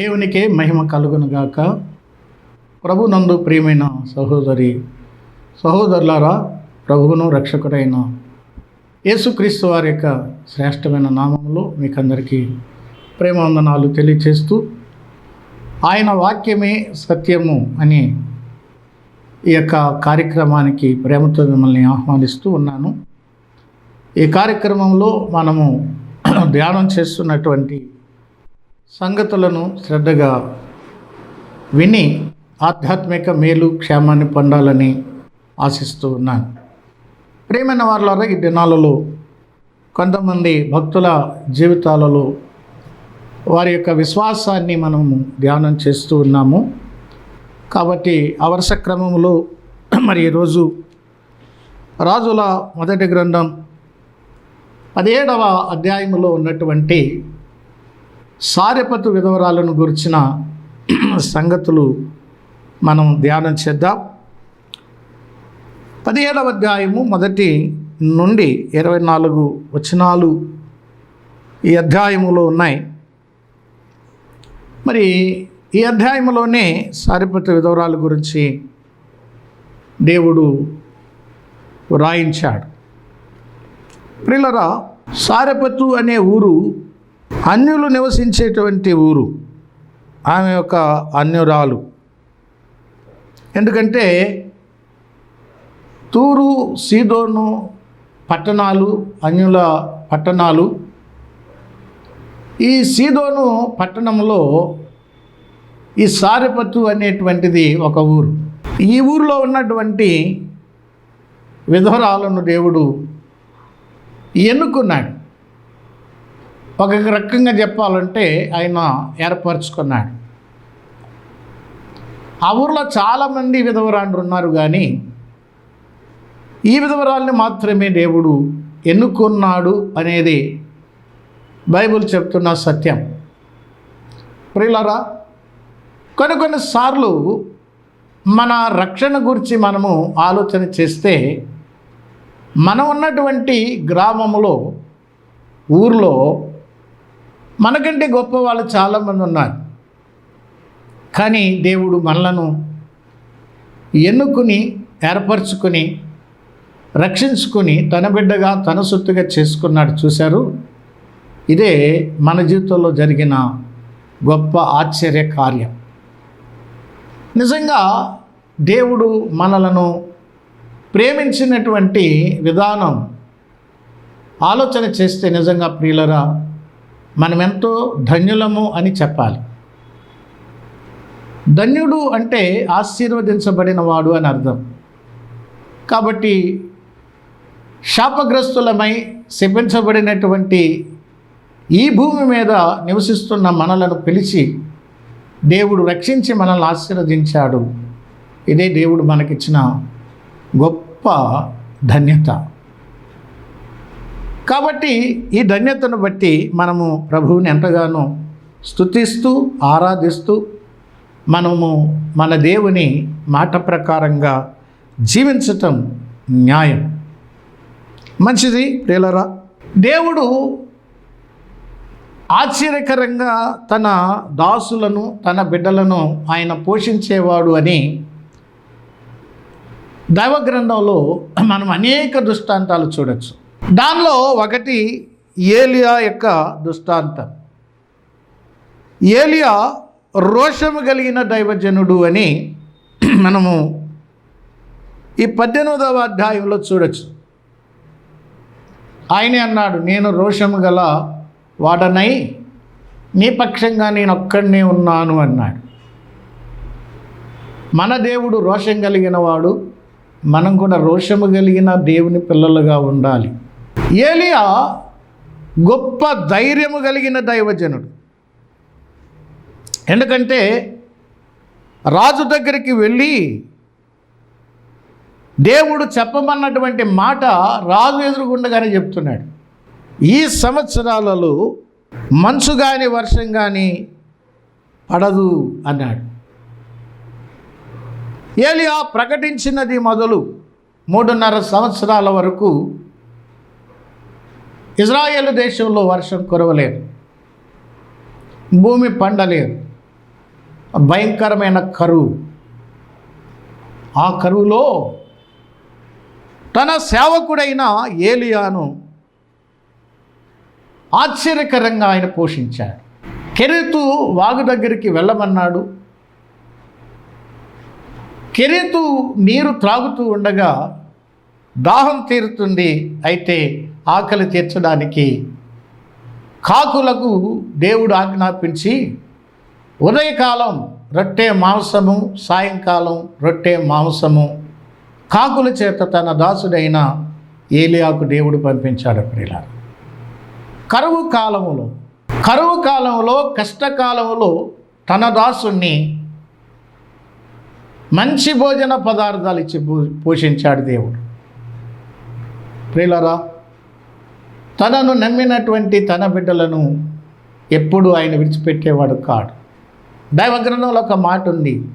దేవునికే మహిమ కలుగునుగాక. ప్రభునందు ప్రియమైన సహోదరి సహోదరులారా ప్రభువును రక్షకుడైన యేసుక్రీస్తు వారి యొక్క శ్రేష్టమైన నామంలో మీకు అందరికీ ప్రేమవందనాలు తెలియచేస్తూ ఆయన వాక్యమే సత్యము అని ఈ యొక్క కార్యక్రమానికి ప్రేమతో మిమ్మల్ని ఆహ్వానిస్తూ ఉన్నాను. ఈ కార్యక్రమంలో మనము ధ్యానం చేస్తున్నటువంటి సంగతులను శ్రద్ధగా విని ఆధ్యాత్మిక మేలు క్షేమాన్ని పొందాలని ఆశిస్తూ ఉన్నాను. ప్రేమైన వారులారా ఈ దినాలలో కొంతమంది భక్తుల జీవితాలలో వారి యొక్క విశ్వాసాన్ని మనము ధ్యానం చేస్తూ ఉన్నాము. కాబట్టి ఆ వరుస క్రమంలో మరి ఈరోజు రాజుల మొదటి గ్రంథం పదిహేడవ అధ్యాయంలో ఉన్నటువంటి సారెపతు విధవరాలను గురించిన సంగతులు మనం ధ్యానం చేద్దాం. పదిహేడవ అధ్యాయము మొదటి నుండి ఇరవై నాలుగు వచనాలు ఈ అధ్యాయములో ఉన్నాయి. మరి ఈ అధ్యాయంలోనే సారిపత్ర విధవరాల గురించి దేవుడు వ్రాయించాడు. ప్రిలరా సారెపతు అనే ఊరు అన్యులు నివసించేటువంటి ఊరు. ఆమె యొక్క అన్యురాలు. ఎందుకంటే తూరు సీదోను పట్టణాలు అన్యుల పట్టణాలు. ఈ సీదోను పట్టణంలో ఈ సారెపతు అనేటువంటిది ఒక ఊరు. ఈ ఊరిలో ఉన్నటువంటి విధవరాలను దేవుడు ఎన్నుకున్నాడు. ఒక రకంగా చెప్పాలంటే ఆయన ఏర్పరచుకున్నాడు. ఆ ఊర్లో చాలామంది విధవరాండ్రు ఉన్నారు కానీ ఈ విధవరాల్ని మాత్రమే దేవుడు ఎన్నుకున్నాడు అనేది బైబిల్ చెప్తున్న సత్యం. ప్రియులరా కొన్ని కొన్నిసార్లు మన రక్షణ గురించి మనము ఆలోచన చేస్తే మనం ఉన్నటువంటి గ్రామంలో ఊర్లో మనకంటే గొప్ప వాళ్ళు చాలామంది ఉన్నారు. కానీ దేవుడు మనలను ఎన్నుకుని ఏర్పరచుకొని రక్షించుకుని తన బిడ్డగా తన సొత్తుగా చేసుకున్నాడు. చూశారు? ఇదే మన జీవితంలో జరిగిన గొప్ప ఆశ్చర్య కార్యం. నిజంగా దేవుడు మనలను ప్రేమించినటువంటి విధానం ఆలోచన చేస్తే నిజంగా ప్రియులరా మనమెంతో ధన్యులము అని చెప్పాలి. ధన్యుడు అంటే ఆశీర్వదించబడిన వాడు అని అర్థం. కాబట్టి శాపగ్రస్తులమై శపించబడినటువంటి ఈ భూమి మీద నివసిస్తున్న మనలను పిలిచి దేవుడు రక్షించి మనల్ని ఆశీర్వదించాడు. ఇదే దేవుడు మనకిచ్చిన గొప్ప ధన్యత. కాబట్టి ఈ ధన్యతను బట్టి మనము ప్రభువుని ఎంతగానో స్తుతిస్తూ ఆరాధిస్తూ మనము మన దేవుని మాట ప్రకారంగా జీవించటం న్యాయం. మంచిది ప్రియులరా దేవుడు ఆశ్చర్యకరంగా తన దాసులను తన బిడ్డలను ఆయన పోషించేవాడు అని దైవ గ్రంథంలో మనం అనేక దృష్టాంతాలు చూడొచ్చు. దానిలో ఒకటి ఏలియా యొక్క దృష్టాంతం. ఏలియా రోషము కలిగిన దైవజనుడు అని మనము ఈ పద్దెనిమిదవ అధ్యాయంలో చూడొచ్చు. ఆయనే అన్నాడు నేను రోషము గల వాడనై నీ పక్షంగా నేను ఒక్కడనే ఉన్నాను అన్నాడు. మన దేవుడు రోషం కలిగిన వాడు మనం కూడా రోషము కలిగిన దేవుని పిల్లలుగా ఉండాలి. ఏలియా గొప్ప ధైర్యము కలిగిన దైవజనుడు. ఎందుకంటే రాజు దగ్గరికి వెళ్ళి దేవుడు చెప్పమన్నటువంటి మాట రాజు ఎదురుగుండగానే చెప్తున్నాడు. ఈ సంవత్సరాలలో మంచు కానీ వర్షం కానీ పడదు అన్నాడు. ఏలియా ప్రకటించినది మొదలు మూడున్నర సంవత్సరాల వరకు ఇజ్రాయేల్ దేశంలో వర్షం కురవలేదు. భూమి పండలేదు. భయంకరమైన కరువు. ఆ కరువులో తన సేవకుడైన ఏలియాను ఆశ్చర్యకరంగా ఆయన పోషించాడు. కెరీతు వాగు దగ్గరికి వెళ్ళమన్నాడు. కెరీతు నీరు త్రాగుతూ ఉండగా దాహం తీరుతుంది. అయితే ఆకలి తీర్చడానికి కాకులకు దేవుడు ఆజ్ఞాపించి ఉదయకాలం రొట్టె మాంసము సాయంకాలం రొట్టె మాంసము కాకుల చేత తన దాసుడైన ఏలియాకు దేవుడు పంపించాడు ప్రియుల కరువు కాలములో కరువు కాలంలో కష్టకాలంలో తన దాసుణ్ణి మంచి భోజన పదార్థాలు ఇచ్చి పోషించాడు దేవుడు. ప్రియులరా తనను నమ్మినటువంటి తన బిడ్డలను ఎప్పుడు ఆయన విడిచిపెట్టేవాడు కాడు. దైవగ్రంథంలో ఒక మాట ఉంది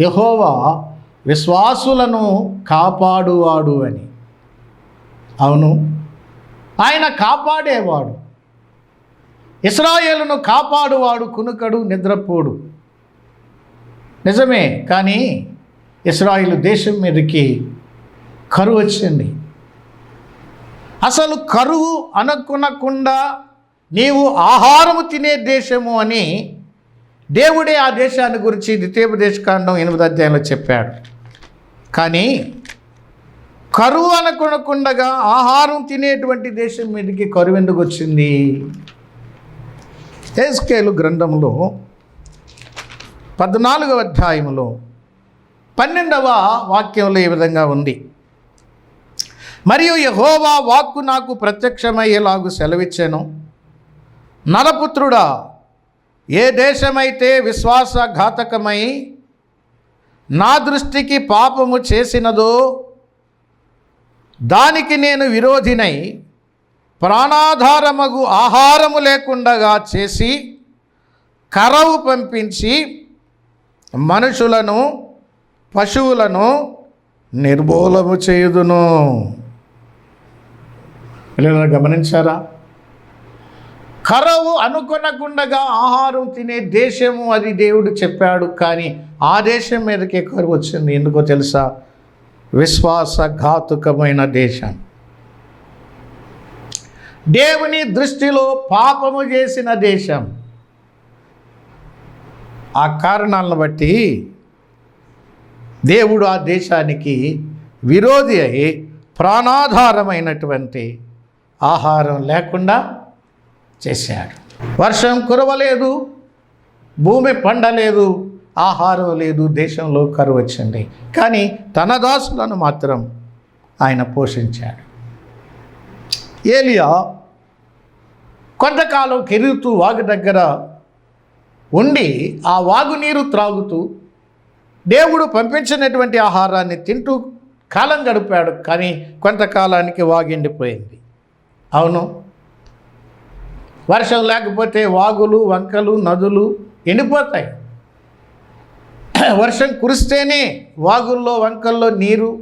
యహోవా విశ్వాసులను కాపాడువాడు అని. అవును ఆయన కాపాడేవాడు. ఇస్రాయేలును కాపాడువాడు కునుకడు నిద్రపోడు. నిజమే కానీ ఇస్రాయిల్ దేశం మీదకి కరువు వచ్చింది. అసలు కరువు అనుకునకుండా నీవు ఆహారము తినే దేశము అని దేవుడే ఆ దేశాన్ని గురించి ద్వితీయోపదేశకాండం ఎనిమిది అధ్యాయంలో చెప్పాడు. కానీ కరువు అనుకునకుండగా ఆహారం తినేటువంటి దేశం మీదకి కరువు ఎందుకు వచ్చింది? హేస్కేలు గ్రంథంలో పద్నాలుగవ అధ్యాయంలో పన్నెండవ వాక్యంలో ఈ విధంగా ఉంది. మరియు యహోవా వాక్కు నాకు ప్రత్యక్షమయ్యేలాగు సెలవిచ్చాను. నరపుత్రుడా ఏ దేశమైతే విశ్వాసఘాతకమై నా దృష్టికి పాపము చేసినదో దానికి నేను విరోధినై ప్రాణాధారమగు ఆహారము లేకుండగా చేసి కరవు పంపించి మనుషులను పశువులను నిర్మూలము చేయుదును. పిల్లలు గమనించారా? కరవు అనుకొనకుండగా ఆహారం తినే దేశము అది దేవుడు చెప్పాడు కానీ ఆ దేశం మీదకే కరువు వచ్చింది. ఎందుకో తెలుసా? విశ్వాసఘాతుకమైన దేశం. దేవుని దృష్టిలో పాపము చేసిన దేశం. ఆ కారణాలను బట్టి దేవుడు ఆ దేశానికి విరోధి అయి ప్రాణాధారమైనటువంటి ఆహారం లేకుండా చేశాడు. వర్షం కురవలేదు భూమి పండలేదు ఆహారం లేదు దేశంలో కరువు వచ్చింది. కానీ తన దాసులను మాత్రం ఆయన పోషించాడు. ఏలియా కొంతకాలం కెరుగుతూ వాగు దగ్గర ఉండి ఆ వాగు నీరు త్రాగుతూ దేవుడు పంపించినటువంటి ఆహారాన్ని తింటూ కాలం గడిపాడు. కానీ కొంతకాలానికి వాగిండిపోయింది. అవును. వర్షం లేకపోతే వాగులు వంకలు నదులు ఎండిపోతాయి. వర్షం కురిస్తేనే వాగుల్లో వంకల్లో నీరు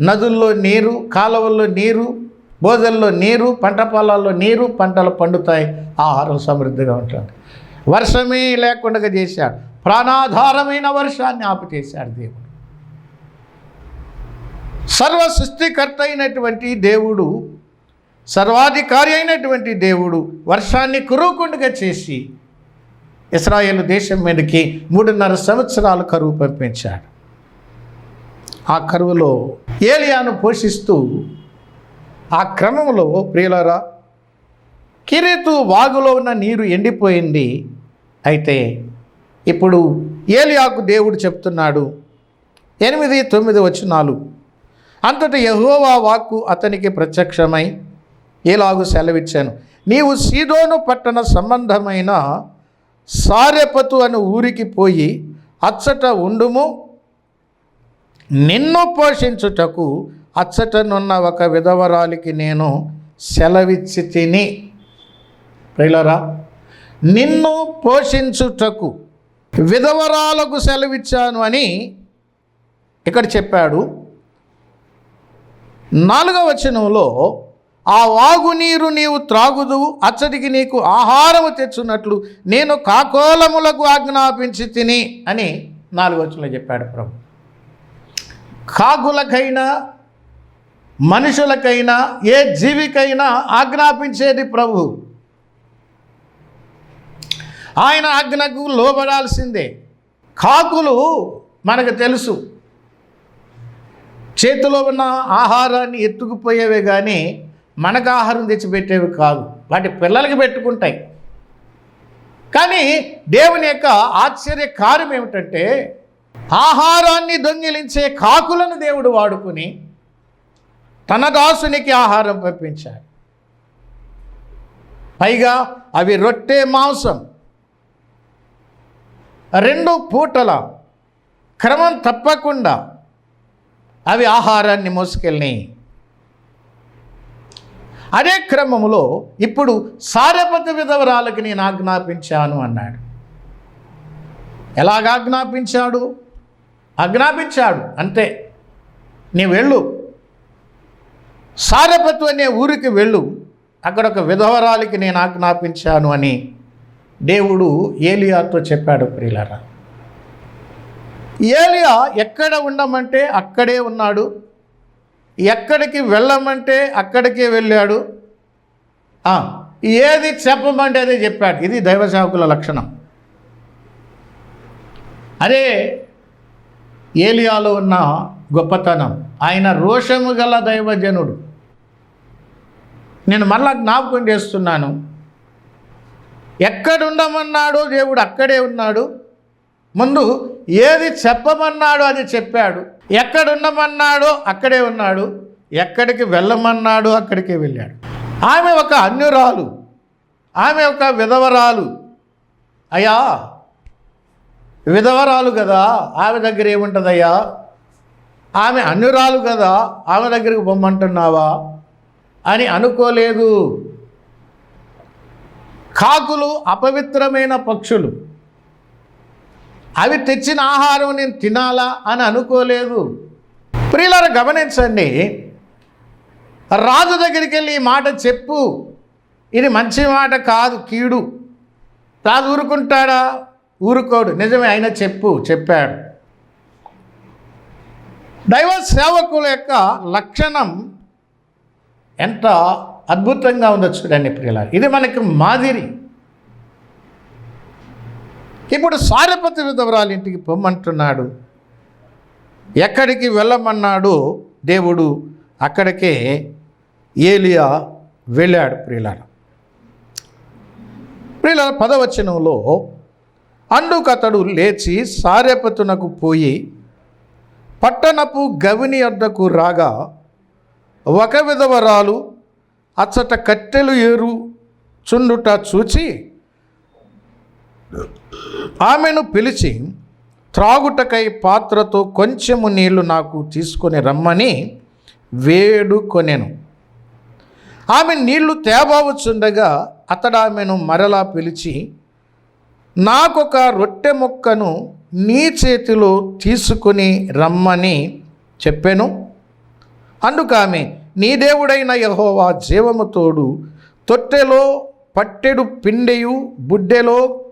నదుల్లో నీరు కాలువల్లో నీరు బోధల్లో నీరు పంట పొలాల్లో నీరు పంటలు పండుతాయి. ఆహారం సమృద్ధిగా ఉంటుంది. వర్షమే లేకుండా చేశాడు. ప్రాణాధారమైన వర్షాన్ని ఆపుచేశాడు దేవుడు. సర్వ సృష్టికర్త అయినటువంటి దేవుడు సర్వాధికారి అయినటువంటి దేవుడు వర్షాన్ని కురువుకుండగా చేసి ఇస్రాయేల్ దేశం మీదకి మూడున్నర సంవత్సరాలు కరువు పంపించాడు. ఆ కరువులో ఏలియాను పోషిస్తూ ఆ క్రమంలో ప్రియులరా కిరీతు వాగులో ఉన్న నీరు ఎండిపోయింది. అయితే ఇప్పుడు ఏలియాకు దేవుడు చెప్తున్నాడు ఎనిమిది తొమ్మిది వచ్చినాలు అంతటి యహోవా వాక్కు అతనికి ప్రత్యక్షమై ఇలాగు సెలవిచ్చాను. నీవు సీదోను పట్టణ సంబంధమైన సారెపతు అను ఊరికి పోయి అచ్చట ఉండుము. నిన్ను పోషించుటకు అచ్చటనున్న ఒక విధవరాలికి నేను సెలవిచ్చి తిని. ప్రియులరా నిన్ను పోషించుటకు విధవరాలకు సెలవిచ్చాను అని ఇక్కడ చెప్పాడు. నాలుగవ వచనంలో ఆ వాగునీరు నీవు త్రాగుదు అచ్చటికి నీకు ఆహారము తెచ్చున్నట్లు నేను కాకోలములకు ఆజ్ఞాపించి తిని అని నాలుగు వచ్చులో చెప్పాడు ప్రభు. కాకులకైనా మనుషులకైనా ఏ జీవికైనా ఆజ్ఞాపించేది ప్రభు. ఆయన ఆజ్ఞకు లోబడాల్సిందే. కాకులు మనకు తెలుసు. చేతిలో ఉన్న ఆహారాన్ని ఎత్తుకుపోయేవే కానీ మనకు ఆహారం తెచ్చిపెట్టేవి కాదు. వాటి పిల్లలకి పెట్టుకుంటాయి. కానీ దేవుని యొక్క ఆశ్చర్య కార్యం ఏమిటంటే ఆహారాన్ని దొంగిలించే కాకులను దేవుడు వాడుకుని తన దాసునికి ఆహారం పంపించాడు. పైగా అవి రొట్టె మాంసం రెండు పూటల క్రమం తప్పకుండా అవి ఆహారాన్ని మోసుకెళ్ళినాయి. అదే క్రమంలో ఇప్పుడు సారపతి విధవరాలకి నేను ఆజ్ఞాపించాను అన్నాడు. ఎలాగ ఆజ్ఞాపించాడు? ఆజ్ఞాపించాడు అంతే నీ వెళ్ళు. సారపతు అనే ఊరికి వెళ్ళు. అక్కడ ఒక విధవరాలికి నేను ఆజ్ఞాపించాను అని దేవుడు ఏలియాతో చెప్పాడు ప్రియులరా. ఏలియా ఎక్కడ ఉండమంటే అక్కడే ఉన్నాడు. ఎక్కడికి వెళ్ళమంటే అక్కడికే వెళ్ళాడు. ఏది చెప్పమంటే అదే చెప్పాడు. ఇది దైవ సేవకుల లక్షణం. అదే ఏలియాలో ఉన్న గొప్పతనం. ఆయన రోషము గల దైవజనుడు. నేను మళ్ళా జ్ఞాపకం చేస్తున్నాను. ఎక్కడుండమన్నాడో దేవుడు అక్కడే ఉన్నాడు. ముందు ఏది చెప్పమన్నాడో అది చెప్పాడు. ఎక్కడుండమన్నాడో అక్కడే ఉన్నాడు. ఎక్కడికి వెళ్ళమన్నాడో అక్కడికే వెళ్ళాడు. ఆమె ఒక అన్యురాలు. ఆమె ఒక విధవరాలు. అయ్యా విధవరాలు కదా? ఆమె దగ్గర ఏముంటుందయ్యా? ఆమె అన్యురాలు కదా? ఆమె దగ్గరికి బొమ్మంటున్నావా? అని అనుకోలేదు. కాకులు అపవిత్రమైన పక్షులు. అవి తెచ్చిన ఆహారం నేను తినాలా అని అనుకోలేదు. ప్రియులారా గమనించండి. రాజు దగ్గరికి వెళ్ళి ఈ మాట చెప్పు. ఇది మంచి మాట కాదు కీడు. రాజు ఊరుకుంటాడా? ఊరుకోడు. నిజమే ఆయన చెప్పు చెప్పాడు. దైవ సేవకుల యొక్క లక్షణం ఎంత అద్భుతంగా ఉందో చూడండి ప్రియుల ఇది మనకి మాదిరి. ఇప్పుడు సారపతి విధవరాలు ఇంటికి పొమ్మంటున్నాడు. ఎక్కడికి వెళ్ళమన్నాడు దేవుడు? అక్కడికే ఏలియా వెళ్ళాడు ప్రియులార. ప్రియుల పదవచనంలో అందుకతడు లేచి సారెపతునకు పోయి పట్టణపు గవిని అద్దకు రాగా ఒక విధవరాలు అచ్చట కట్టెలు ఏరు చుండుట చూచి ఆమెను పిలిచి త్రాగుటకై పాత్రతో కొంచెము నీళ్ళు నాకు తీసుకొని రమ్మని వేడుకొనెను. ఆమె నీళ్ళు తేబావచ్చుండగా అతడు ఆమెను మరలా పిలిచి నాకొక రొట్టె ముక్కను నీ చేతిలో తీసుకుని రమ్మని చెప్పాను. అందుకు ఆమె నీ దేవుడైన యహోవా జీవము తోడు తొట్టెలో పట్టెడు పిండెయు బుడ్డెలో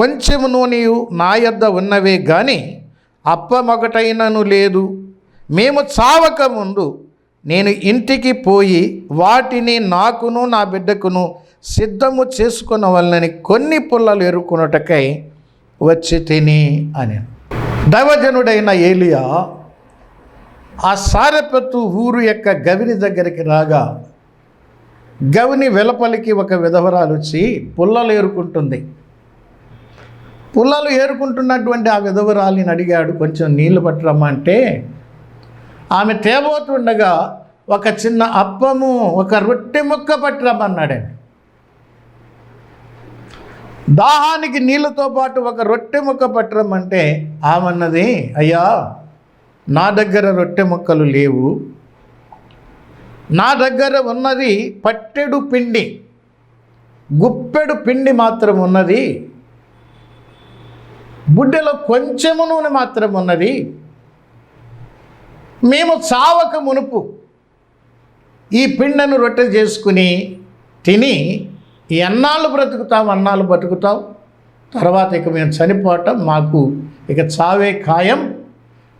కొంచెము నూనెయు నా యొద్ద ఉన్నవే గాని అప్పమొకటైనను లేదు. మేము చావక ముందు నేను ఇంటికి పోయి వాటిని నాకును నా బిడ్డకును సిద్ధము చేసుకున్న కొన్ని పుల్లలు ఎరుకున్నటకై వచ్చి తిని అని దైవజనుడైన ఏలియా ఆ సారెపత్తు ఊరు యొక్క గవిని దగ్గరికి రాగా గవిని వెలపలికి ఒక విధవరాలు వచ్చి పుల్లలు ఏరుకుంటుంది పుల్లలు ఏరుకుంటున్నటువంటి ఆ విధవరాలిని అడిగాడు కొంచెం నీళ్ళు పట్టరమ్మంటే ఆమె తేబోతుండగా ఒక చిన్న అప్పము ఒక రొట్టె ముక్క పట్టరమ్మన్నాడండి దాహానికి నీళ్ళతో పాటు ఒక రొట్టె ముక్క పట్టరమ్మంటే ఆమన్నది అయ్యా నా దగ్గర రొట్టె ముక్కలు లేవు. నా దగ్గర ఉన్నది పట్టెడు పిండి గుప్పెడు పిండి మాత్రం ఉన్నది. బుడ్డెలో కొంచెము నూనె మాత్రం ఉన్నది. మేము చావక మునుపు ఈ పిండను రొట్టె చేసుకుని తిని ఎన్నాళ్ళు బ్రతుకుతాం అన్నాళ్ళు బతుకుతాం. తర్వాత ఇక మేము చనిపోవటం మాకు ఇక చావే ఖాయం.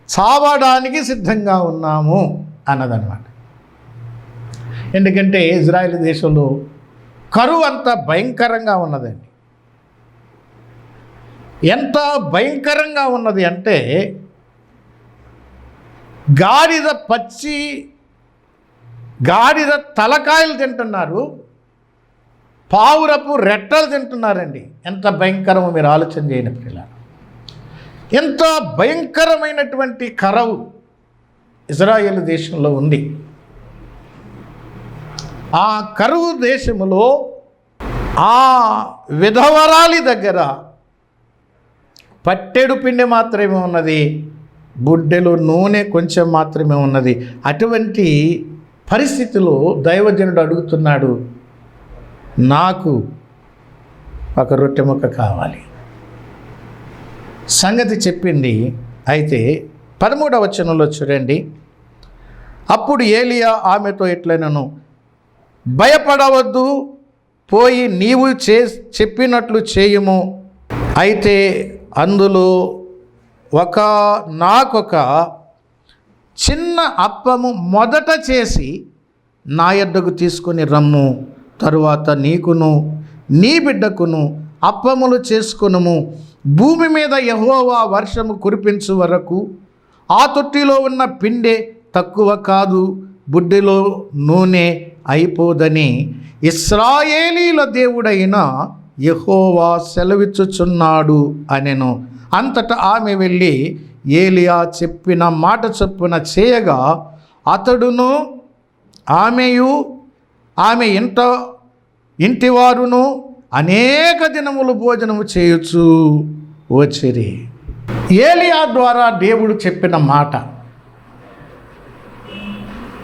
చావడానికి సిద్ధంగా ఉన్నాము అన్నదన్నమాట. ఎందుకంటే ఇజ్రాయెల్ దేశంలో కరువు అంత భయంకరంగా ఉన్నదండి. ఎంత భయంకరంగా ఉన్నది అంటే గాడిద పచ్చి గాడిద తలకాయలు తింటున్నారు పావురపు రెట్టలు తింటున్నారండి. ఎంత భయంకరమో మీరు ఆలోచన చేయని పిల్లలు. ఎంత భయంకరమైనటువంటి కరవు ఇజ్రాయేల్ దేశంలో ఉంది. ఆ కరువు దేశంలో ఆ విధవరాలి దగ్గర పట్టెడు పిండి మాత్రమే ఉన్నది బుడ్డెలో నూనె కొంచెం మాత్రమే ఉన్నది. అటువంటి పరిస్థితిలో దైవజనుడు అడుగుతున్నాడు నాకు ఒక రొట్టె ముక్క కావాలి. సంగతి చెప్పింది అయితే పదమూడవ వచనంలో చూడండి. అప్పుడు ఏలియా ఆమెతో ఎట్లనను భయపడవద్దు పోయి నీవు చే చెప్పినట్లు చేయుము. అయితే అందులో ఒక నాకొక చిన్న అప్పము మొదట చేసి నా ఎద్దకు తీసుకొని రమ్ము. తరువాత నీకును నీ బిడ్డకును అప్పములు చేసుకునుము. భూమి మీద యహోవా వర్షము కురిపించు వరకు ఆ తొట్టిలో ఉన్న పిండే తక్కువ కాదు బుడ్డిలో నూనె అయిపోదని. ఇస్రాయేలీల దేవుడైన యహోవా సెలవిచ్చుచున్నాడు అనెను. అంతటా ఆమె వెళ్ళి ఏలియా చెప్పిన మాట చొప్పున చేయగా అతడును ఆమెయు ఆమె ఇంట ఇంటివారును అనేక దినములు భోజనము చేయొచ్చు వచ్చిరి. ఏలియా ద్వారా దేవుడు చెప్పిన మాట.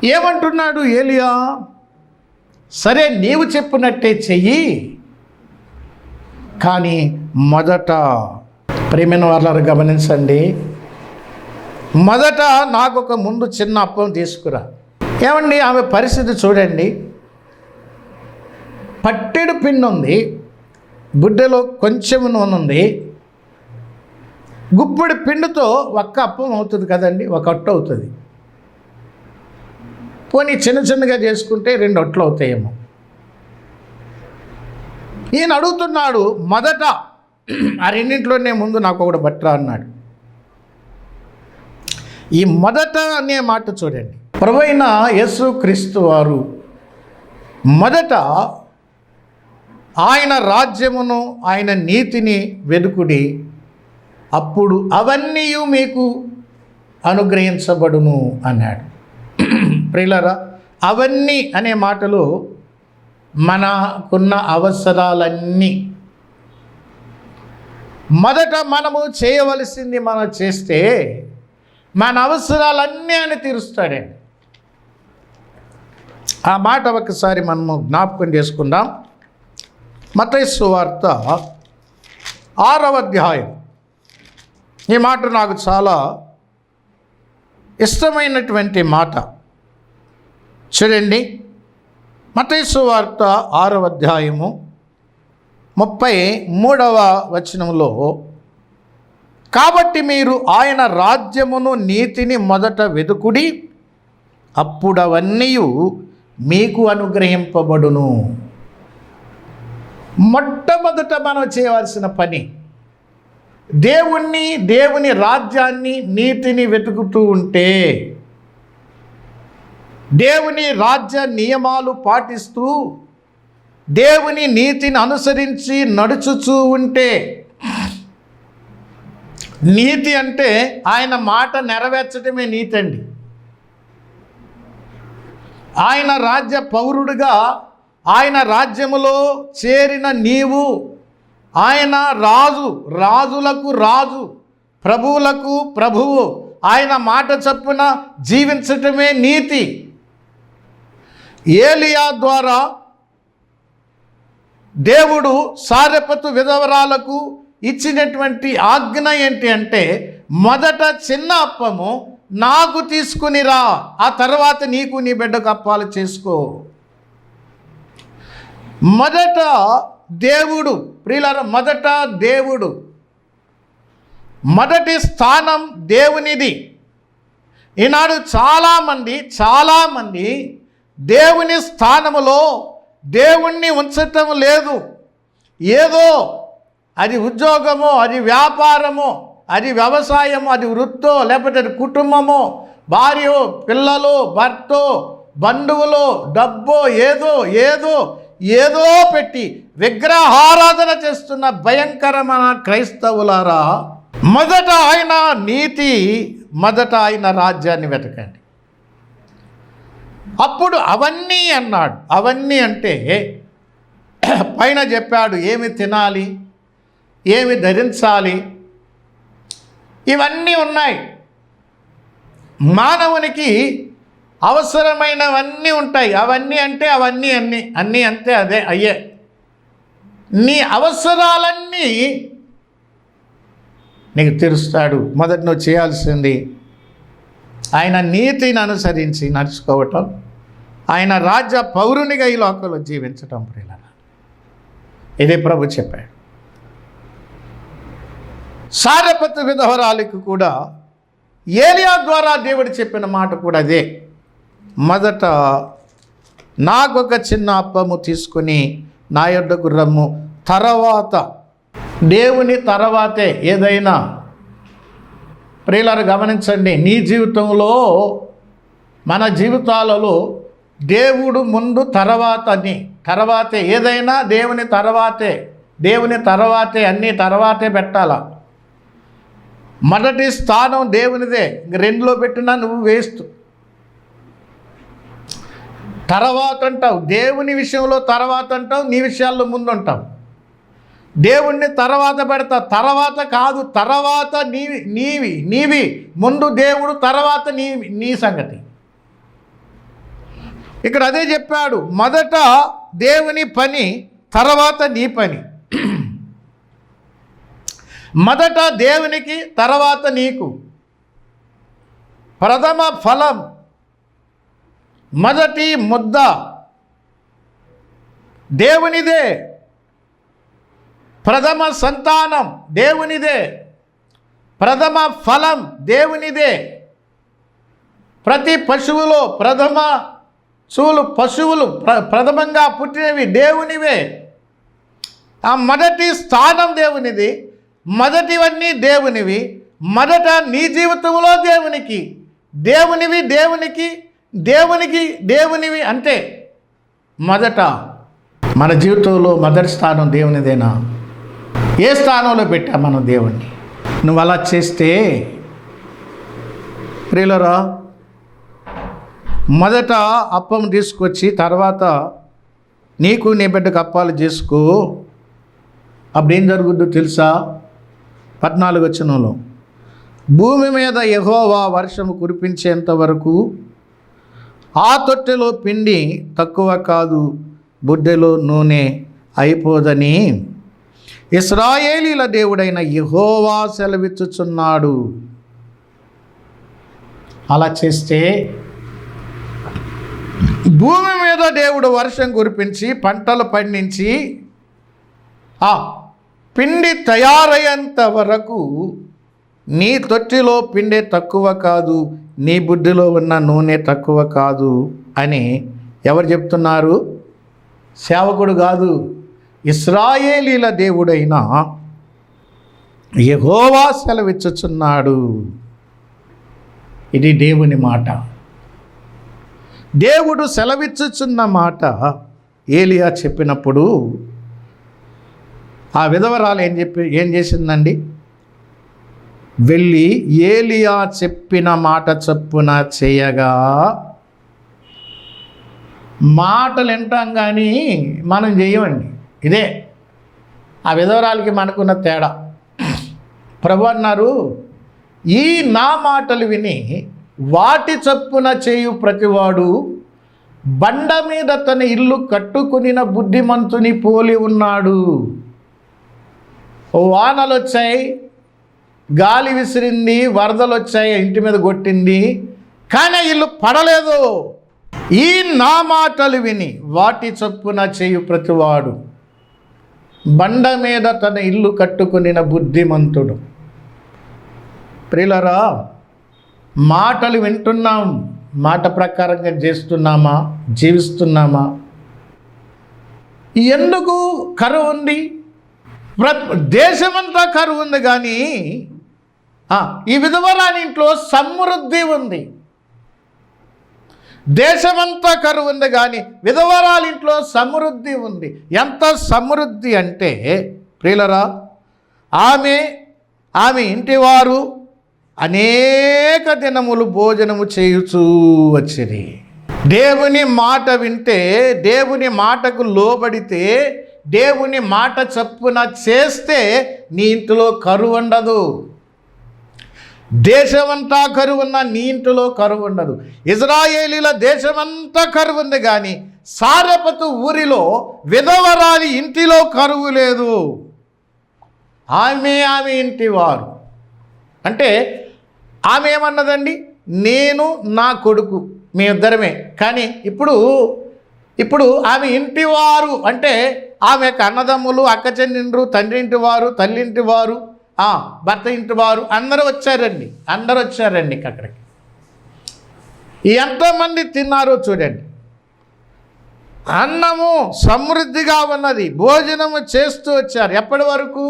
ఏమంటున్నాడు ఏలియా? సరే నీవు చెప్పినట్టే చెయ్యి. కానీ మొదట ప్రేమైన వాళ్ళని గమనించండి. మొదట నాకు ఒక ముందు చిన్న అప్పం తీసుకురా. ఏమండి? ఆమె పరిస్థితి చూడండి. పట్టెడు పిండి ఉంది. బుడ్డెలో కొంచెం నూనె ఉంది. గుప్పిడి పిండితో ఒక్క అప్పం అవుతుంది కదండి? ఒక అట్టు అవుతుంది. పోనీ చిన్న చిన్నగా చేసుకుంటే రెండు అట్లు అవుతాయేమో. ఈయన అడుగుతున్నాడు మొదట ఆ రెండింటిలోనే ముందు నాకు ఒకటి బట్రా అన్నాడు. ఈ మొదట అనే మాట చూడండి. ప్రభైన యేసు క్రీస్తు వారు మొదట ఆయన రాజ్యమును ఆయన నీతిని వెదుకుడి అప్పుడు అవన్నీ మీకు అనుగ్రహించబడును అన్నాడు. ప్రియులరా అవన్నీ అనే మాటలు మనకున్న అవసరాలన్నీ మొదట మనము చేయవలసింది మనం చేస్తే మన అవసరాలన్నీ ఆయన తీరుస్తాడండి ఆ మాట ఒకసారి మనము జ్ఞాపకం చేసుకుందాం. మతైస్సు వార్త ఆరవ అధ్యాయం. ఈ మాట నాకు చాలా ఇష్టమైనటువంటి మాట. చూడండి. మతేసు వార్త ఆరవ అధ్యాయము ముప్పై మూడవ వచనంలో కాబట్టి మీరు ఆయన రాజ్యమును నీతిని మొదట వెదుకుడి అప్పుడవన్నీ మీకు అనుగ్రహింపబడును. మొట్టమొదట మనం చేయవలసిన పని దేవుణ్ణి దేవుని రాజ్యాన్ని నీతిని వెతుకుతూ ఉంటే దేవుని రాజ్య నియమాలు పాటిస్తూ దేవుని నీతిని అనుసరించి నడుచుచూ ఉంటే నీతి అంటే ఆయన మాట నెరవేర్చడమే నీతి అండి. ఆయన రాజ్య పౌరుడిగా ఆయన రాజ్యములో చేరిన నీవు ఆయన రాజు రాజులకు రాజు ప్రభువులకు ప్రభువు ఆయన మాట చప్పున జీవించటమే నీతి. ఏలియా ద్వారా దేవుడు సారెపతు విధవరాలకు ఇచ్చినటువంటి ఆజ్ఞ ఏంటి అంటే మొదట చిన్న అప్పము నాకు తీసుకునిరా ఆ తర్వాత నీకు నీ బిడ్డకు అప్పాలు చేసుకో. మొదట దేవుడు ప్రియులారా మొదట దేవుడు. మొదటి స్థానం దేవునిది. ఈనాడు చాలామంది చాలామంది దేవుని స్థానములో దేవుణ్ణి ఉంచటం లేదు. ఏదో అది ఉద్యోగమో అది వ్యాపారమో అది వ్యవసాయమో అది వృత్తో లేకపోతే అది కుటుంబమో భార్యో పిల్లలు భర్తో బంధువులు డబ్బో ఏదో ఏదో ఏదో పెట్టి విగ్రహారాధన చేస్తున్న భయంకరమైన క్రైస్తవులారా మొదట ఆయన నీతి మొదట ఆయన రాజ్యాన్ని వెతకండి. అప్పుడు అవన్నీ అన్నాడు. అవన్నీ అంటే పైన చెప్పాడు ఏమి తినాలి? ఏమి ధరించాలి? ఇవన్నీ ఉన్నాయి. మానవునికి అవసరమైనవన్నీ ఉంటాయి. అవన్నీ అంటే అవన్నీ అన్నీ అన్నీ అంతే అదే అయ్యే. నీ అవసరాలన్నీ నీకు తెలుస్తాడు. మొదటి నువ్వు చేయాల్సింది ఆయన నీతిని అనుసరించి నడుచుకోవటం ఆయన రాజ్య పౌరునిగా ఈ లోకంలో జీవించటం ప్రియుల ఇదే ప్రభు చెప్పాడు. సారపతి విధవరాలికి కూడా ఏలియా ద్వారా దేవుడు చెప్పిన మాట కూడా అదే. మొదట నాకొక చిన్న అప్పము తీసుకుని నా యొద్దకు రమ్ము. తర్వాత దేవుని తర్వాతే ఏదైనా ప్రియులను గమనించండి నీ జీవితంలో మన జీవితాలలో దేవుడు ముందు తర్వాత అని తర్వాతే ఏదైనా దేవుని తర్వాతే దేవుని తర్వాతే అన్నీ తర్వాతే పెట్టాలా? మొదటి స్థానం దేవునిదే రెండులో పెట్టినా నువ్వు వేస్ట్. తర్వాత అంటావు దేవుని విషయంలో తర్వాత అంటావు నీ విషయాల్లో ముందు అంటావు దేవుణ్ణి తర్వాత పెడతా. తర్వాత కాదు తర్వాత నీవి నీవి నీవి. ముందు దేవుడు తర్వాత నీ నీ సంగతి. ఇక్కడ అదే చెప్పాడు మొదట దేవుని పని తర్వాత నీ పని. మొదట దేవునికి తర్వాత నీకు. ప్రథమ ఫలం మొదటి ముద్ద. దేవునిదే. ప్రథమ సంతానం దేవునిదే. ప్రథమ ఫలం దేవునిదే. ప్రతి పశువులో ప్రథమ చూలు పశువులు ప్ర ప్రథమంగా పుట్టినవి దేవునివే. ఆ మొదటి స్థానం దేవునిది మొదటివన్నీ దేవునివి మొదట నీ జీవితంలో దేవునికి. దేవునివి దేవునికి దేవునికి దేవునివి అంటే మొదట మన జీవితంలో మొదటి స్థానం దేవునిదేనా? ఏ స్థానంలో పెట్టా మనం దేవుణ్ణి? నువ్వు అలా చేస్తే ప్రియులరా మొదట అప్పం తీసుకొచ్చి తర్వాత నీకు నీ బిడ్డకు అప్పాలు చేసుకో. అప్పుడు ఏం జరుగుద్దో తెలుసా? పద్నాలుగు వచ్చినలో భూమి మీద ఎహోవా వర్షం కురిపించేంత వరకు ఆ తొట్టెలో పిండి తక్కువ కాదు బుడ్డెలో నూనె అయిపోదని ఇస్రాయేలీల దేవుడైన యహోవా సెలవిచ్చుచున్నాడు. అలా చేస్తే భూమి మీద దేవుడు వర్షం కురిపించి పంటలు పండించి ఆ పిండి తయారయ్యేంత వరకు నీ తొట్టిలో పిండి తక్కువ కాదు నీ బుడ్డిలో ఉన్న నూనె తక్కువ కాదు అని ఎవరు చెప్తున్నారు? సేవకుడు కాదు. ఇస్రాయేలీల దేవుడైన యహోవా సెలవిచ్చుచున్నాడు. ఇది దేవుని మాట. దేవుడు సెలవిచ్చుచున్న మాట ఏలియా చెప్పినప్పుడు ఆ విధవరాలు ఏం చెప్పి ఏం చేసిందండి? వెళ్ళి ఏలియా చెప్పిన మాట చొప్పున చేయగా మాటలు వింటాం కానీ మనం చేయమండి ఇదే. ఆ విధవరాలకి మనకున్న తేడా. ప్రభు అన్నారు ఈ నా మాటలు విని వాటి చొప్పున చేయు ప్రతివాడు బండ మీద తన ఇల్లు కట్టుకునిన బుద్ధిమంతుని పోలి ఉన్నాడు. వానలు వచ్చాయి గాలి విసిరింది వరదలు వచ్చాయి ఇంటి మీద కొట్టింది కానీ ఇల్లు పడలేదు. ఈ నా మాటలు విని వాటి చొప్పున చేయు ప్రతివాడు బండ మీద తన ఇల్లు కట్టుకునిన బుద్ధిమంతుడు. ప్రియులరా మాటలు వింటున్నాం మాట ప్రకారంగా చేస్తున్నామా జీవిస్తున్నామా? ఎందుకు కరువు ఉంది? ప్ర దేశమంతా కరువు ఉంది కానీ ఈ విధవరాని ఇంట్లో సమృద్ధి ఉంది. దేశమంతా కరువు ఉంది కానీ విధవరాలింట్లో సమృద్ధి ఉంది. ఎంత సమృద్ధి అంటే ప్రియులరా ఆమె ఆమె ఇంటివారు అనేక దినములు భోజనము చేయుచూ వచ్చిరి. దేవుని మాట వింటే దేవుని మాటకు లోబడితే దేవుని మాట చప్పున చేస్తే నీ ఇంటిలో కరువు ఉండదు. దేశమంతా కరువున్న నీ ఇంటిలో కరువు ఉండదు. ఇజ్రాయేలీల దేశమంతా కరువు ఉంది కానీ సారపతి ఊరిలో విధవరాలి ఇంటిలో కరువు లేదు. ఆమె ఆమె ఇంటి వారు. అంటే ఆమె ఏమన్నదండి? నేను నా కొడుకు మీ ఇద్దరమే. కానీ ఇప్పుడు ఇప్పుడు ఆమె ఇంటి వారు అంటే ఆమె యొక్క అన్నదమ్ములు అక్క చెల్లిండ్రు తండ్రింటి వారు తల్లింటి వారు భర్త ఇంటి వారు అందరూ వచ్చారండి. అందరూ వచ్చారండి అక్కడికి. ఎంతమంది తిన్నారో చూడండి. అన్నము సమృద్ధిగా ఉన్నది. భోజనము చేస్తూ వచ్చారు. ఎప్పటి వరకు?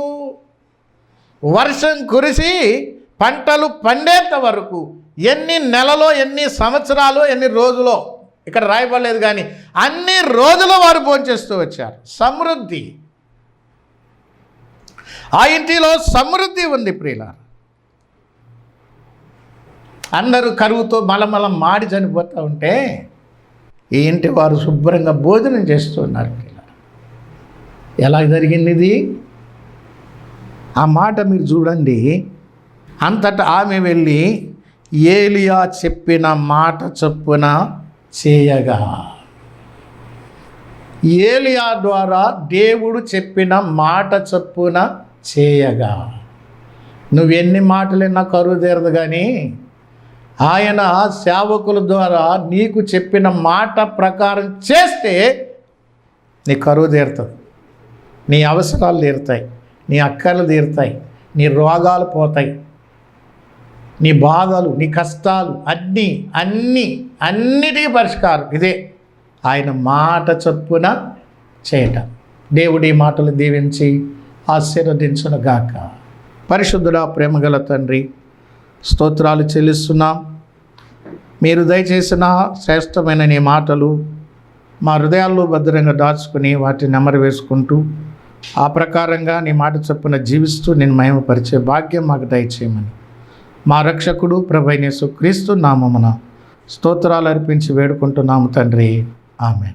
వర్షం కురిసి పంటలు పండేంత వరకు. ఎన్ని నెలలో ఎన్ని సంవత్సరాలు ఎన్ని రోజులో? ఇక్కడ రాయబడలేదు కానీ అన్ని రోజులు వారు భోంచేస్తూ వచ్చారు. సమృద్ధి. ఆ ఇంటిలో సమృద్ధి ఉంది ప్రియులారు. అందరూ కరువుతో మలమల మాడి చనిపోతూ ఉంటే ఈ ఇంటి వారు శుభ్రంగా భోజనం చేస్తున్నారు ఎలా జరిగింది ఇది? ఆ మాట మీరు చూడండి. అంతటా ఆమె వెళ్ళి ఏలియా చెప్పిన మాట చొప్పున చేయగా ఏలియా ద్వారా దేవుడు చెప్పిన మాట చొప్పున చేయగా. నువ్వెన్ని మాటలైనా కరువు తీరదు కానీ ఆయన సేవకుల ద్వారా నీకు చెప్పిన మాట ప్రకారం చేస్తే నీ కరువు తీరుతుంది. నీ అవసరాలు తీరుతాయి. నీ అక్కర్లు తీరుతాయి. నీ రోగాలు పోతాయి. నీ బాధలు నీ కష్టాలు అన్నీ అన్నీ అన్నిటికీ పరిష్కారం. ఇదే ఆయన మాట చొప్పున చేయటం. దేవుడి మాటలు దీవించి ఆశీర్వదించునుగాక. గాక పరిశుద్ధుడా ప్రేమగల తండ్రి స్తోత్రాలు చెల్లిస్తున్నాం. మీరు దయచేసిన శ్రేష్టమైన నీ మాటలు మా హృదయాల్లో భద్రంగా దాచుకుని వాటిని నెమరు వేసుకుంటూ ఆ ప్రకారంగా నీ మాట చొప్పున జీవిస్తూ నేను మహిమపరిచే భాగ్యం మాకు దయచేయమని. మా రక్షకుడు ప్రభైనేసు క్రీస్తు నామమున స్తోత్రాలు అర్పించి వేడుకుంటున్నాము తండ్రి. ఆమె